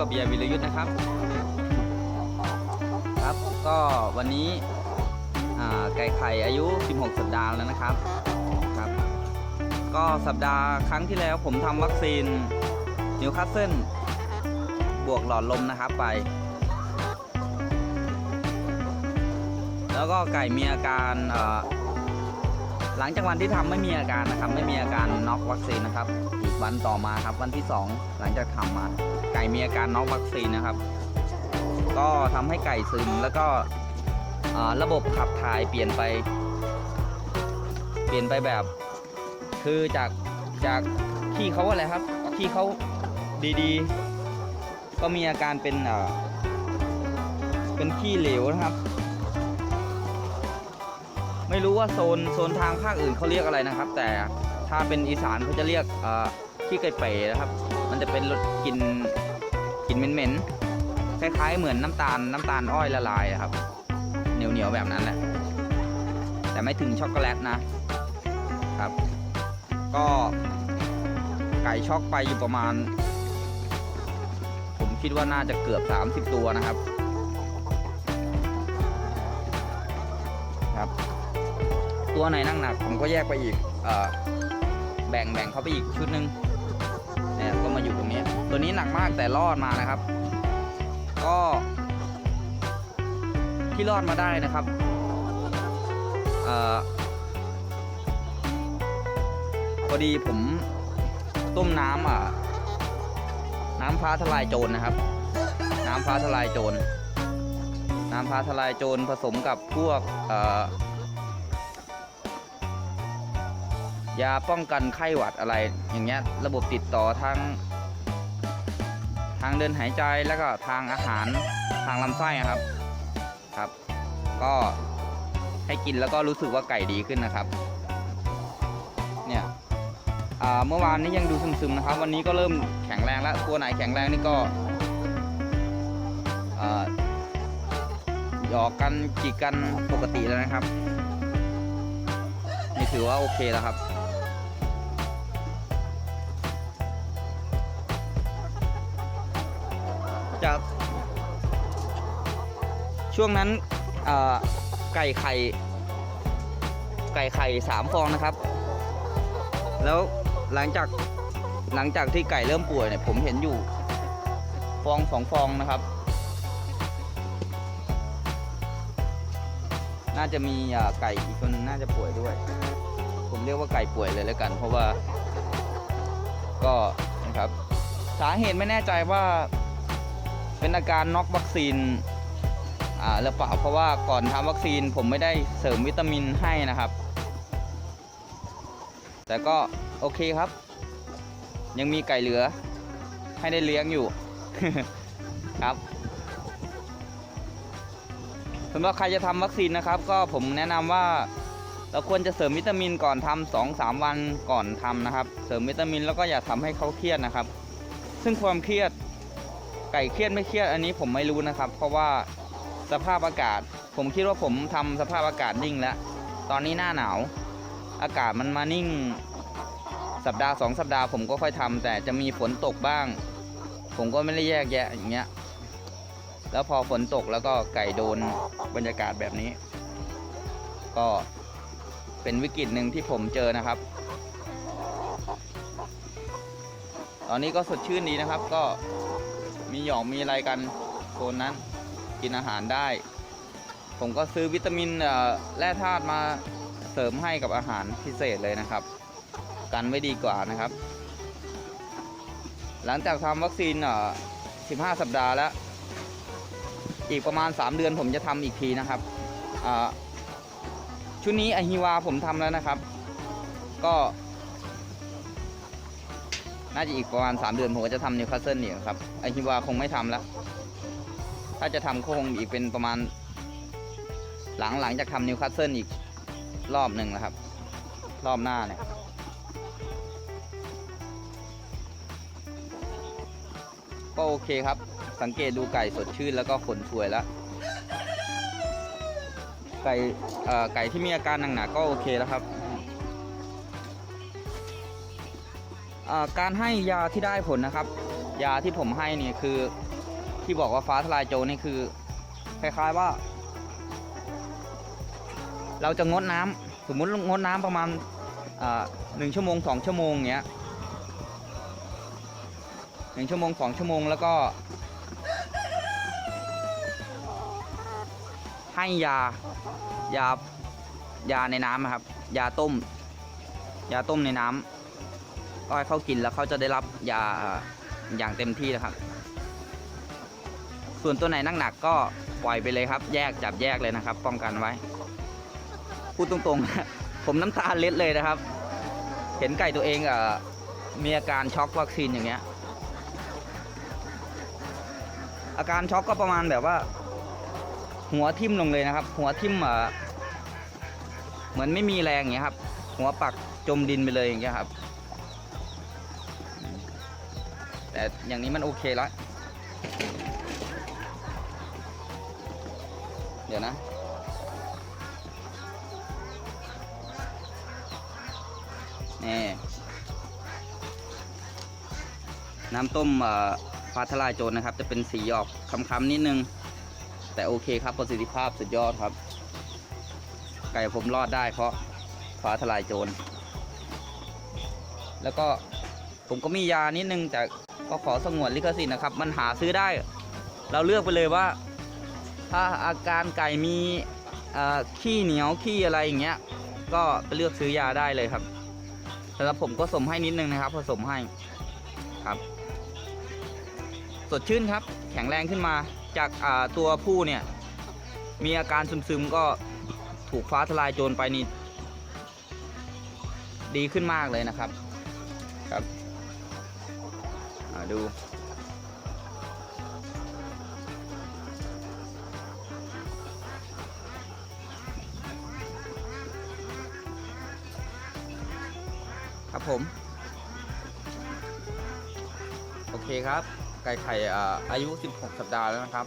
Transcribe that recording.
กับเบียร์วิรยุทธ์นะครับ ครับก็วันนี้ไก่ไข่อายุ 16 สัปดาห์แล้วนะครับครับ ก็สัปดาห์ครั้งที่แล้วผมทำวัคซีนนิวคาสเซิลบวกหลอดลมนะครับไป แล้วก็ไก่มีอาการอ่อ หลังจากวันที่ทำไม่มีอาการนะครับ ไม่มีอาการน็อกวัคซีนนะครับอีกวันต่อมาครับวันที่ 2 หลังจากทำมาไก่มีอาการน็อกวัคซีนนะครับ ก็ทำให้ไก่ซึมแล้วก็ระบบขับถ่ายเปลี่ยนไป เปลี่ยนไปแบบ คือจากจากที่เขาอะไรครับที่เขาดีๆ ก็มีอาการเป็นเอ่อเป็นขี้เหลวนะครับ ไม่รู้ว่าโซนโซนทางภาคอื่นเขาเรียกอะไรนะครับ แต่ถ้าเป็นอีสานเขาจะเรียกขี้ไก่เป๋นะครับ มันจะเป็นรสกลิ่นกลิ่นเหม็นๆคล้ายๆเหมือนน้ำตาลน้ำตาลอ้อยละลายครับ เหนียวๆแบบนั้นแหละแต่ไม่ถึงช็อกโกแลตนะครับ ก็ไก่ช็อกไปอยู่ประมาณ ผมคิดว่าน่าจะเกือบ 30 ตัวนะครับครับ ตัวไหนนั่งหนัก ผมก็แยกไปอีกอแบ่งแบ่งเขาไปอีกชุดหนึ่งเนี่ยก็มาอยู่ตรงนี้ ตัวนี้หนักมากแต่รอดมานะครับ ก็ที่รอดมาได้นะครับอพอดีผมต้มน้ำอะ น้ำฟ้าทลายโจรนะครับ น้ำฟ้าทลายโจรน้ำฟ้าทลายโจรผสมกับพวกเอ่อ ยาป้องกันไข้หวัดอะไรอย่างเงี้ยระบบติดต่อทางทางเดินหายใจแล้วก็ทางอาหารทางลำไส้ครับครับ ก็ให้กินแล้วก็รู้สึกว่าไก่ดีขึ้นนะครับ เนี่ยเมื่อวานนี้ยังดูซึมๆนะครับ วันนี้ก็เริ่มแข็งแรงแล้วตัวไหนแข็งแรงนี่ก็หยอกกันจิกกันปกติแล้วนะครับ นี่ถือว่าโอเคแล้วครับ จาก ช่วงนั้นไก่ไข่ ไก่ไข่สามฟองนะครับ แล้วหลังจากหลังจากที่ไก่เริ่มป่วยเนี่ยผมเห็นอยู่ฟองสองฟองนะครับ น่าจะมีไก่อีกคนนึงน่าจะป่วยด้วย ผมเรียกว่าไก่ป่วยเลยแล้วกัน เพราะว่าก็นะครับ สาเหตุไม่แน่ใจว่า เป็นอาการน็อกวัคซีนอ่าหรือเปล่าเพราะว่าก่อนทำวัคซีนผมไม่ได้เสริมวิตามินให้นะครับ แต่ก็โอเคครับ ยังมีไก่เหลือ ให้ได้เลี้ยงอยู่ครับสำหรับใครจะทำวัคซีนนะครับ ก็ผมแนะนำว่าเราควรจะเสริมวิตามินก่อนทำสองสามวันก่อนทำนะครับ เสริมวิตามินแล้วก็อย่าทำให้เขาเครียดนะครับ ซึ่งความเครียด ไก่เครียดไม่เครียดอันนี้ผมไม่รู้นะครับ เพราะว่าสภาพอากาศ ผมคิดว่าผมทำสภาพอากาศนิ่งแล้ว ตอนนี้หน้าหนาว อากาศมันมานิ่ง สัปดาห์สองสัปดาห์ผมก็ค่อยทำแต่จะมีฝนตกบ้าง ผมก็ไม่ได้แยกแยะอย่างเงี้ยแล้วพอฝนตกแล้วก็ไก่โดนบรรยากาศแบบนี้ ก็เป็นวิกฤตหนึ่งที่ผมเจอนะครับ ตอนนี้ก็สดชื่นดีนะครับก็ มีหยองมีอะไรกันโซนนั้นกินอาหารได้ ผมก็ซื้อวิตามินเอ่อแร่ธาตุมาเสริมให้กับอาหารพิเศษเลยนะครับ กันไว้ดีกว่านะครับ หลังจากทำวัคซีนอ่อ15 สัปดาห์แล้ว อีกประมาณ 3 เดือนผมจะทำอีกทีนะครับชุดนี้อฮิวาผมทำแล้วนะครับ ก็ น่าจะอีกประมาณ 3 เดือนผมก็จะทำนิวคาสเซิลอีกครับไอฮิวาคงไม่ทำแล้ว ถ้าจะทำก็คงอีกเป็นประมาณ หลังหลังจากทำนิวคาสเซิลอีกรอบหนึ่งนะครับ รอบหน้าเนี่ยก็โอเคครับ สังเกตดูไก่สดชื่นแล้วก็ขนสวยแล้ว ไก่ไก่ที่มีอาการหนักๆก็โอเคแล้วครับ การให้ยาที่ได้ผลนะครับ ยาที่ผมให้เนี่ยคือที่บอกว่าฟ้าทลายโจรนี่คือคล้ายๆว่า เราจะงดน้ำสมมุติงดน้ำประมาณหนึ่งชั่วโมงสองชั่วโมงเงี้ยหนึ่งชั่วโมงสองชั่วโมงแล้วก็ ให้ยายายาในน้ำอะครับ ยาต้ม ยาต้มในน้ำ ก็ให้เขากินแล้วเขาจะได้รับยาอย่างเต็มที่นะครับ ส่วนตัวไหนหนักๆก็ปล่อยไปเลยครับ แยกจับแยกเลยนะครับ ป้องกันไว้ พูดตรงๆ ผมน้ำตาเล็ดเลยนะครับ เห็นไก่ตัวเองเออมีอาการช็อกวัคซีนอย่างเงี้ย อาการช็อกก็ประมาณแบบว่า หัวทิ่มลงเลยนะครับ หัวทิ่มเหมือนไม่มีแรงอย่างเงี้ยครับ หัวปักจมดินไปเลยอย่างเงี้ยครับ แต่อย่างนี้มันโอเคแล้วเดี๋ยวนะ นี่น้ำต้มฟ้าทลายโจรนะครับ จะเป็นสีออกคำๆนิดนึง แต่โอเคครับประสิทธิภาพสุดยอดครับ ไก่ผมรอดได้เพราะฟ้าทลายโจรแล้วก็ ผมก็มียานิดนึงแต่ก็ขอสงวนลิขสิทธิ์นะครับ มันหาซื้อได้ เราเลือกไปเลยว่า ถ้าอาการไก่มีขี้เหนียวขี้อะไรอย่างเงี้ย ก็ไปเลือกซื้อยาได้เลยครับสำหรับผมก็ผสมให้นิดนึงนะครับ ผสมให้ครับ สดชื่นครับ แข็งแรงขึ้นมาจากาตัวผู้เนี่ย มีอาการซึมๆก็ถูกฟ้าทลายโจรไปนี่ดีขึ้นมากเลยนะครับครับ ดู ครับผม โอเคครับ ไก่ไข่อ่าอายุ 16 สัปดาห์แล้วนะครับ